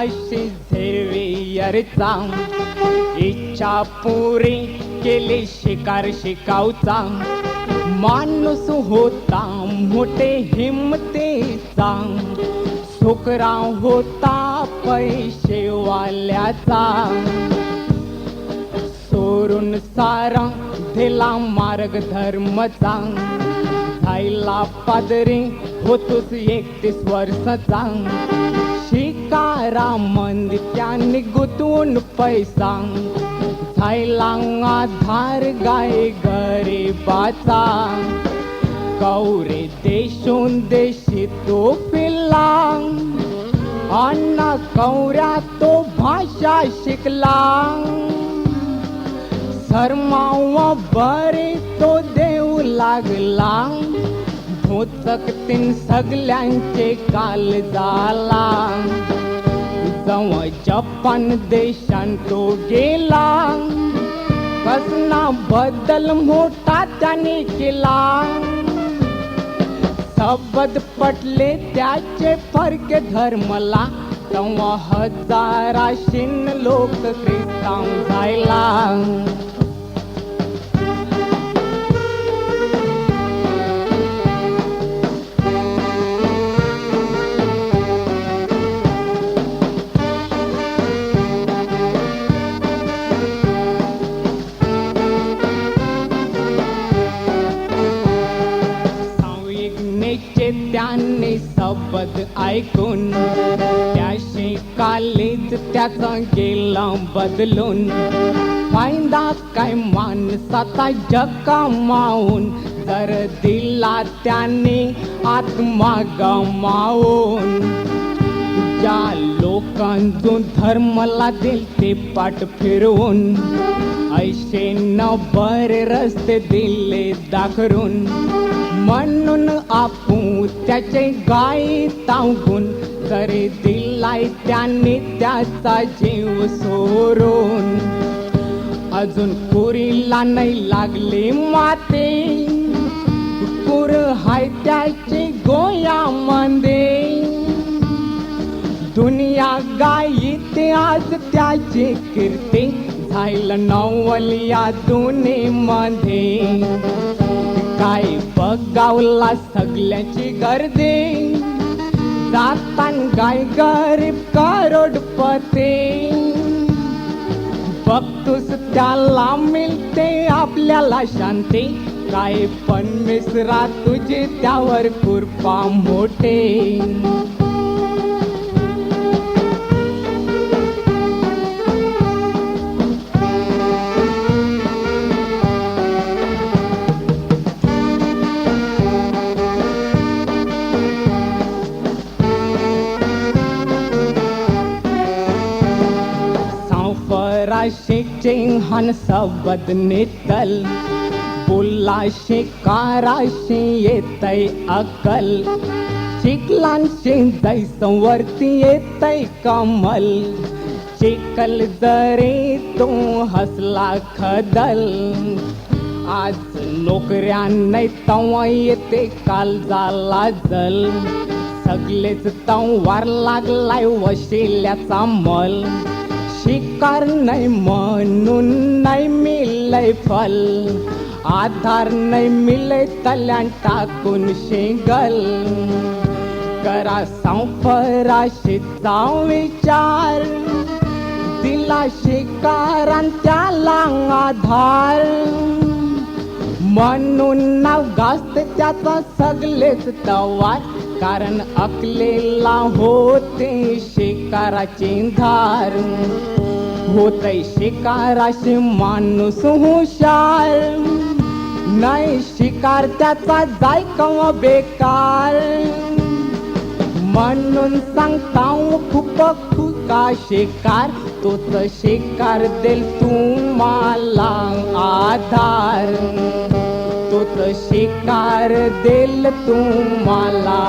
संफराशी अरचा इच्छा पुरी केली शिकार शिकावचा माणूस होता मोठे हिमतेचा. सुकरा होता पैसेवाल्याचा. सोरून सारा दिला मार्ग धर्मचा झायला पादरी होतोस एकतीस वर्षाचा. शिकारा मंद त्याने गुतवून पैसा. झायला आधार गाय गरीबाचा. कौरे देशून देशी तो पिल्ला अण्णा कौऱ्या तो भाषा शिकला. शर्मावा बरे तो देऊ लागला. भूतक तीन सगळ्यांचे काल झाला. जवळ देशां देशान तो गेला। कसना बदल मोठा त्याने केला। सबद पटले त्याचे फरके धर्मला तेव्हा हजाराशीन लोक ख्रिस्तान जायला। ऐकून त्याशी कालीच त्याचा गेला बदलून फायदा काय माणसाचा जगमावून तर दिला त्याने आत्मा गमावून. ज्या लोकांचो धर्मला दिल ते पाठ फिरवून. ऐशे न बरे रस्ते दिले दाखरून. म्हणून आपू त्याचे गाय तावगून तरी दिलाय त्याने त्याचा जीव सोडून. अजून कुरीला नाही लागले माते. कुर हाय त्याचे मंदिर. दुनिया गाई आज त्याचे कीर्ती झालं नवलिया मध्ये काय बघावला सगळ्याची गर्दी? जातान गाय गरीब करोडपती. बघतोस त्याला मिळते आपल्याला शांती. काय पण मिसरा तुझे त्यावर कृपा मोठे. सावफराशे चिंहन सबद नेतल बोला शिकाराशी येतय अकल चिकलांशे दैसवरती येतय कमल चिकल जरे तो हसला खदल आज नोकऱ्या नाही तवा येते काल झाला जल सगळेच तवार लागलाय वशिल्याचा मल. शिकार नाही म्हणून नाही मिलय फल. आधार नाही मिलय तल्यान टाकून शिंगल. करा संफराशीचा विचार. दिला शिकारान त्याला आधार. म्हणून नाव गास्त त्याचा सगळेच तवार. कारण अकलेला होते शिकाराची धार. होतय शिकाराशी माणूस हुशार. नाही शिकार त्याचा जाय कवा बेकार. म्हणून सांगता खूप खुका शिकार. तोच शिकार देल तुम्हाला आधार. तोच शिकार देल तुम्हाला